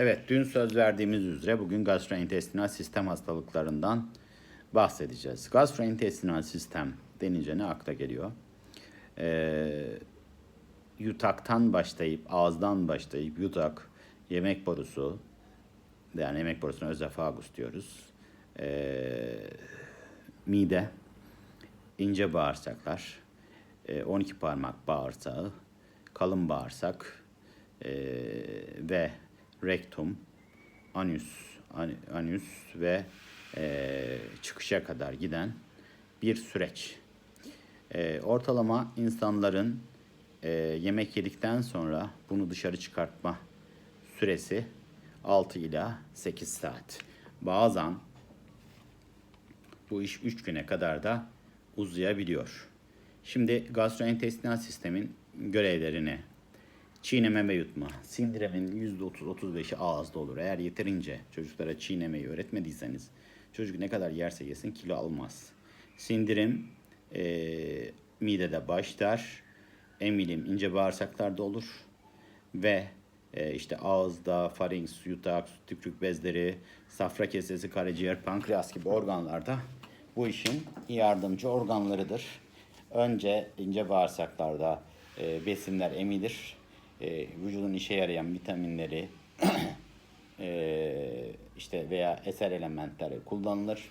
Evet, dün söz verdiğimiz üzere bugün gastrointestinal sistem hastalıklarından bahsedeceğiz. Gastrointestinal sistem denince ne akla geliyor? Ee, yutaktan başlayıp, ağızdan başlayıp yutak, yemek borusu, yani yemek borusuna özefagus diyoruz. Ee, mide, ince bağırsaklar, e, 12 parmak bağırsağı, kalın bağırsak e, ve rektum, anüs, an- anüs ve e, çıkışa kadar giden bir süreç. E, ortalama insanların e, yemek yedikten sonra bunu dışarı çıkartma süresi 6 ila 8 saat. Bazen bu iş 3 güne kadar da uzayabiliyor. Şimdi gastrointestinal sistemin görevlerini çiğneme ve yutma. Sindirimin %30-35'i ağızda olur. Eğer yeterince çocuklara çiğnemeyi öğretmediyseniz çocuk ne kadar yerse yesin kilo almaz. Sindirim eee, midede başlar. Emilim ince bağırsaklarda olur. Ve e, işte ağızda, farinks, yutak, tükürük bezleri, safra kesesi, karaciğer, pankreas gibi organlarda bu işin yardımcı organlarıdır. Önce ince bağırsaklarda e, besinler emilir. E, vücudun işe yarayan vitaminleri e, işte veya eser elementleri kullanılır.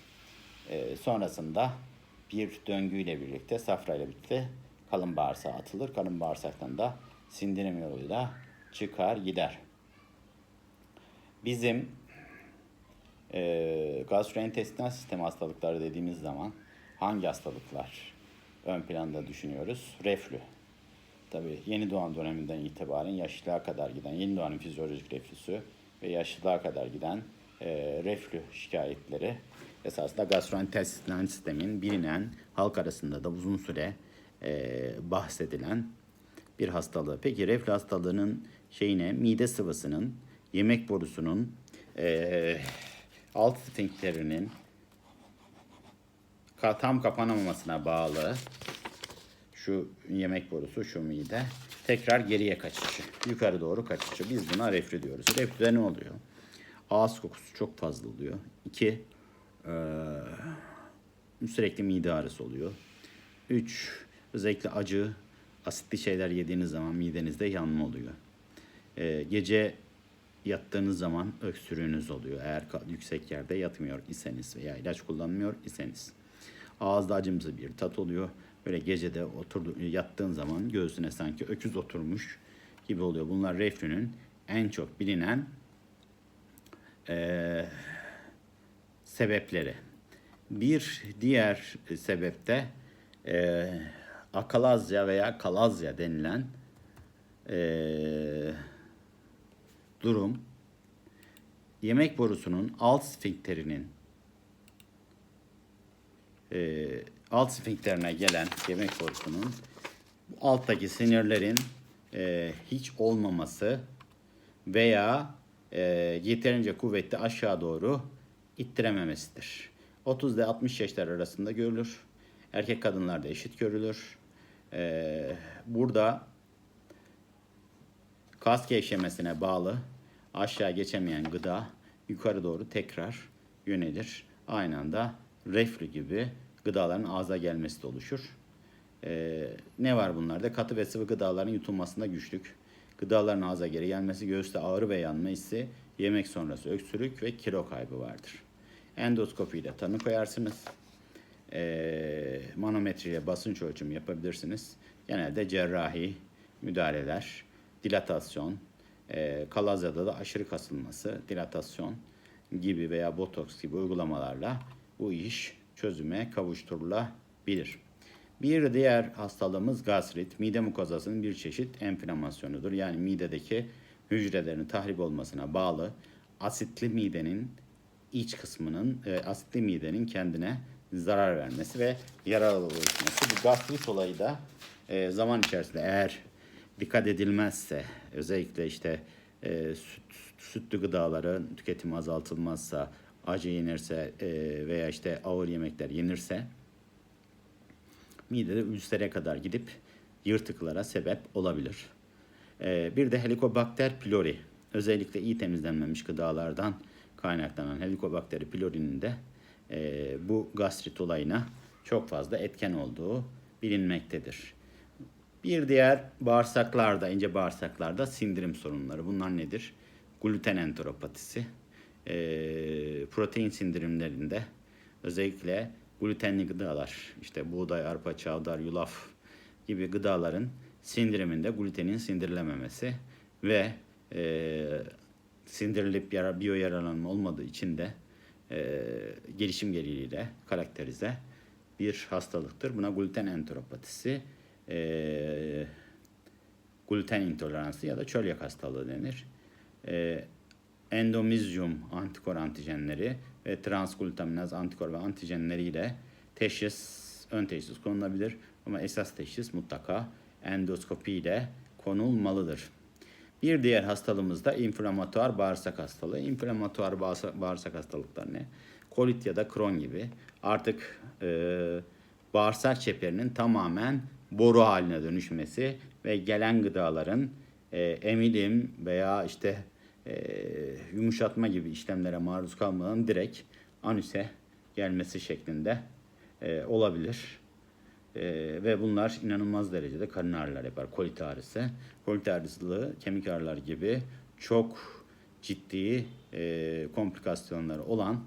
E, sonrasında bir döngüyle birlikte, safrayla birlikte kalın bağırsağa atılır. Kalın bağırsaktan da sindirim yoluyla çıkar gider. Bizim e, gastrointestinal sistem hastalıkları dediğimiz zaman hangi hastalıklar ön planda düşünüyoruz? Reflü. Tabii yeni doğan döneminden itibaren yaşlılığa kadar giden, yeni doğanın fizyolojik reflüsü ve yaşlılığa kadar giden e, reflü şikayetleri esasında gastrointestinal sistemin bilinen, halk arasında da uzun süre e, bahsedilen bir hastalığı. Peki reflü hastalığının şeyine mide sıvısının, yemek borusunun, e, alt sfinkterinin ka- tam kapanamamasına bağlı şu yemek borusu, şu mide tekrar geriye kaçışı, yukarı doğru kaçışı. Biz buna reflü diyoruz. Reflüde ne oluyor? Ağız kokusu çok fazla oluyor. İki, eee, sürekli mide ağrısı oluyor. Üç, özellikle acı, asitli şeyler yediğiniz zaman midenizde yanma oluyor. Ee, gece yattığınız zaman öksürüğünüz oluyor. Eğer yüksek yerde yatmıyor iseniz veya ilaç kullanmıyor iseniz. Ağızda acımsı bir tat oluyor. Böyle gecede oturdu, yattığın zaman göğsüne sanki öküz oturmuş gibi oluyor. Bunlar reflünün en çok bilinen eee, sebepleri. Bir diğer sebep de eee akalazya veya kalazya denilen eee, durum yemek borusunun alt sfinkterinin eee, alt sfinkterine gelen yemek borusunun alttaki sinirlerin eee, hiç olmaması veya eee, yeterince kuvvetli aşağı doğru ittirememesidir. 30 ile 60 yaşlar arasında görülür. Erkek kadınlarda eşit görülür. Eee, burada kas gevşemesine bağlı aşağı geçemeyen gıda yukarı doğru tekrar yönelir. Aynı anda reflü gibi gıdaların ağza gelmesi de oluşur. Ee, ne var bunlarda? Katı ve sıvı gıdaların yutulmasında güçlük, gıdaların ağza geri gelmesi, göğüste ağrı ve yanma hissi, yemek sonrası öksürük ve kilo kaybı vardır. Endoskopiyle tanı koyarsınız. Ee, manometreyle basınç ölçümü yapabilirsiniz. Genelde cerrahi müdahaleler, dilatasyon, e, kalazyada da aşırı kasılması, dilatasyon gibi veya botoks gibi uygulamalarla bu iş çözüme kavuşturulabilir. Bir diğer hastalığımız gastrit, mide mukozasının bir çeşit enflamasyonudur. Yani midedeki hücrelerin tahrip olmasına bağlı asitli midenin iç kısmının, e, asitli midenin kendine zarar vermesi ve yaralı oluşması. Bu gastrit olayı da e, zaman içerisinde eğer dikkat edilmezse, özellikle işte e, süt, sütlü gıdaların tüketimi azaltılmazsa, acı yenirse e, veya işte ağır yemekler yenirse midede ülsere kadar gidip yırtıklara sebep olabilir. Ee, bir de Helicobacter pylori özellikle iyi temizlenmemiş gıdalardan kaynaklanan Helicobacter pylori'nin de e, bu gastrit olayına çok fazla etken olduğu bilinmektedir. Bir diğer bağırsaklarda, ince bağırsaklarda sindirim sorunları. Bunlar nedir? Gluten enteropatisi. Ee, protein sindirimlerinde özellikle glutenli gıdalar, işte buğday, arpa, çavdar, yulaf gibi gıdaların sindiriminde glutenin sindirilememesi ve e, sindirilip yara, biyo yaralanma olmadığı için de e, gelişim geriliğiyle karakterize bir hastalıktır. Buna gluten enteropatisi, e, gluten intoleransı ya da çölyak hastalığı denir. E, endomezyum antikor antijenleri ve transglutaminaz antikor ve antijenleriyle teşhis, ön teşhis konulabilir. Ama esas teşhis mutlaka endoskopi ile konulmalıdır. Bir diğer hastalığımız da inflamatuar bağırsak hastalığı. İnflamatuar bağırsak, hastalıkları ne? Kolit ya da Crohn gibi artık e, bağırsak çeperinin tamamen boru haline dönüşmesi ve gelen gıdaların e, emilim veya işte e, yumuşatma gibi işlemlere maruz kalmadan direkt anüse gelmesi şeklinde e, olabilir. E, ve bunlar inanılmaz derecede karın ağrılar yapar. Kolit ağrısı, kolit ağrısı, kemik ağrıları gibi çok ciddi e, komplikasyonları olan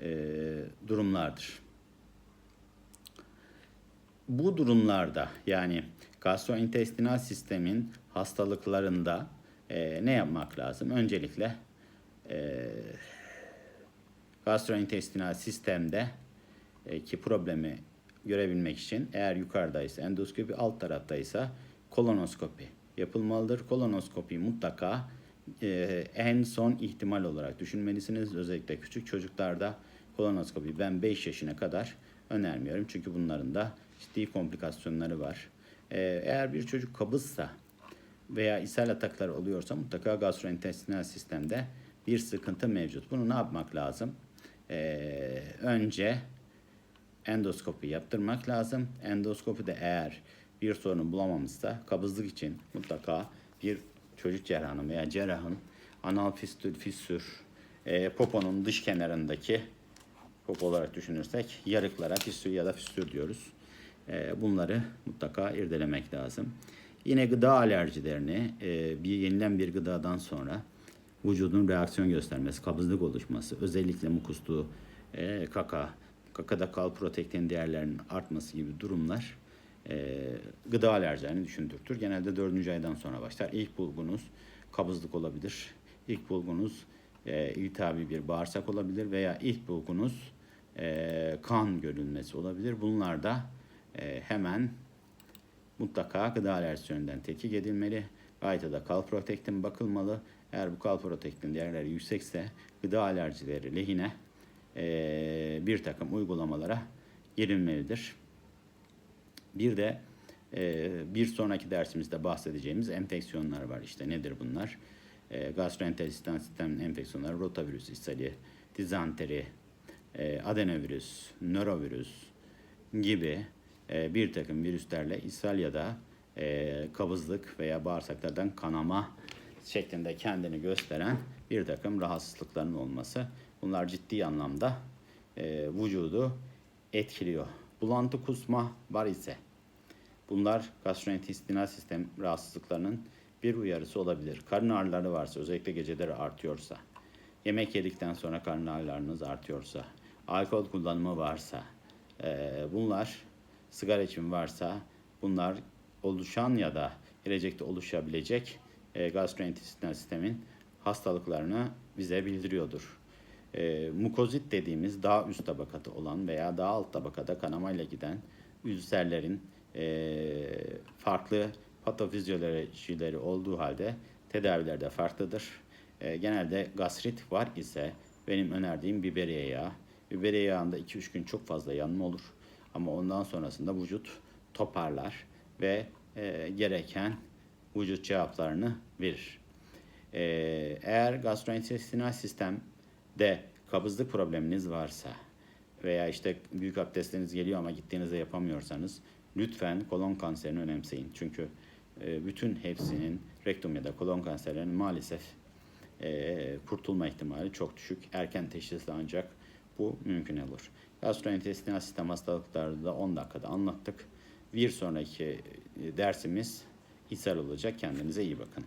e, durumlardır. Bu durumlarda yani gastrointestinal sistemin hastalıklarında e, ne yapmak lazım? Öncelikle e, gastrointestinal sistemde e, ki problemi görebilmek için eğer yukarıdaysa endoskopi alt taraftaysa kolonoskopi yapılmalıdır. Kolonoskopi mutlaka e, en son ihtimal olarak düşünmelisiniz. Özellikle küçük çocuklarda kolonoskopi ben 5 yaşına kadar önermiyorum. Çünkü bunların da ciddi komplikasyonları var. E, eğer bir çocuk kabızsa veya ishal atakları oluyorsa mutlaka gastrointestinal sistemde bir sıkıntı mevcut. Bunu ne yapmak lazım? Ee, önce endoskopi yaptırmak lazım. Endoskopide eğer bir sorunu bulamamışsa kabızlık için mutlaka bir çocuk cerrahının veya cerrahın anal fistül, fissür, e, poponun dış kenarındaki pop olarak düşünürsek yarıklara fistül ya da fistür diyoruz. E, bunları mutlaka irdelemek lazım. Yine gıda alerjilerini e, bir yenilen bir gıdadan sonra vücudun reaksiyon göstermesi, kabızlık oluşması, özellikle mukuslu e, kaka, kakada kalprotektin değerlerinin artması gibi durumlar e, gıda alerjilerini düşündürtür. Genelde dördüncü aydan sonra başlar. İlk bulgunuz kabızlık olabilir. İlk bulgunuz e, iltihabi bir bağırsak olabilir veya ilk bulgunuz e, kan görülmesi olabilir. Bunlar da e, hemen mutlaka gıda alerjisi yönünden tetkik edilmeli. Gaytada kalprotektin bakılmalı. Eğer bu kalprotektin değerleri yüksekse gıda alerjileri lehine e, bir takım uygulamalara girilmelidir. Bir de e, bir sonraki dersimizde bahsedeceğimiz enfeksiyonlar var. İşte nedir bunlar? E, gastrointestinal sistem enfeksiyonları, rotavirüs, ishali, dizanteri, e, adenovirüs, nörovirüs gibi e, bir takım virüslerle ishal ya da e, kabızlık veya bağırsaklardan kanama şeklinde kendini gösteren bir takım rahatsızlıkların olması. Bunlar ciddi anlamda e, vücudu etkiliyor. Bulantı kusma var ise bunlar gastrointestinal sistem rahatsızlıklarının bir uyarısı olabilir. Karın ağrıları varsa özellikle geceleri artıyorsa, yemek yedikten sonra karın ağrılarınız artıyorsa, alkol kullanımı varsa e, bunlar sigara içimi varsa bunlar oluşan ya da gelecekte oluşabilecek e, gastrointestinal sistemin hastalıklarını bize bildiriyordur. E, mukozit dediğimiz daha üst tabakada olan veya daha alt tabakada kanamayla giden ülserlerin e, farklı patofizyolojileri olduğu halde tedaviler de farklıdır. E, genelde gastrit var ise benim önerdiğim biberiye yağı. Biberiye yağında 2-3 gün çok fazla yanma olur. Ama ondan sonrasında vücut toparlar ve e, gereken vücut cevaplarını verir. E, eğer gastrointestinal sistemde kabızlık probleminiz varsa veya işte büyük abdestleriniz geliyor ama gittiğinizde yapamıyorsanız lütfen kolon kanserini önemseyin. Çünkü e, bütün hepsinin rektum ya da kolon kanserlerinin maalesef e, kurtulma ihtimali çok düşük. Erken teşhisle ancak bu mümkün olur. Gastrointestinal sistem hastalıkları da 10 dakikada anlattık. Bir sonraki e, dersimiz ishal olacak. Kendinize iyi bakın.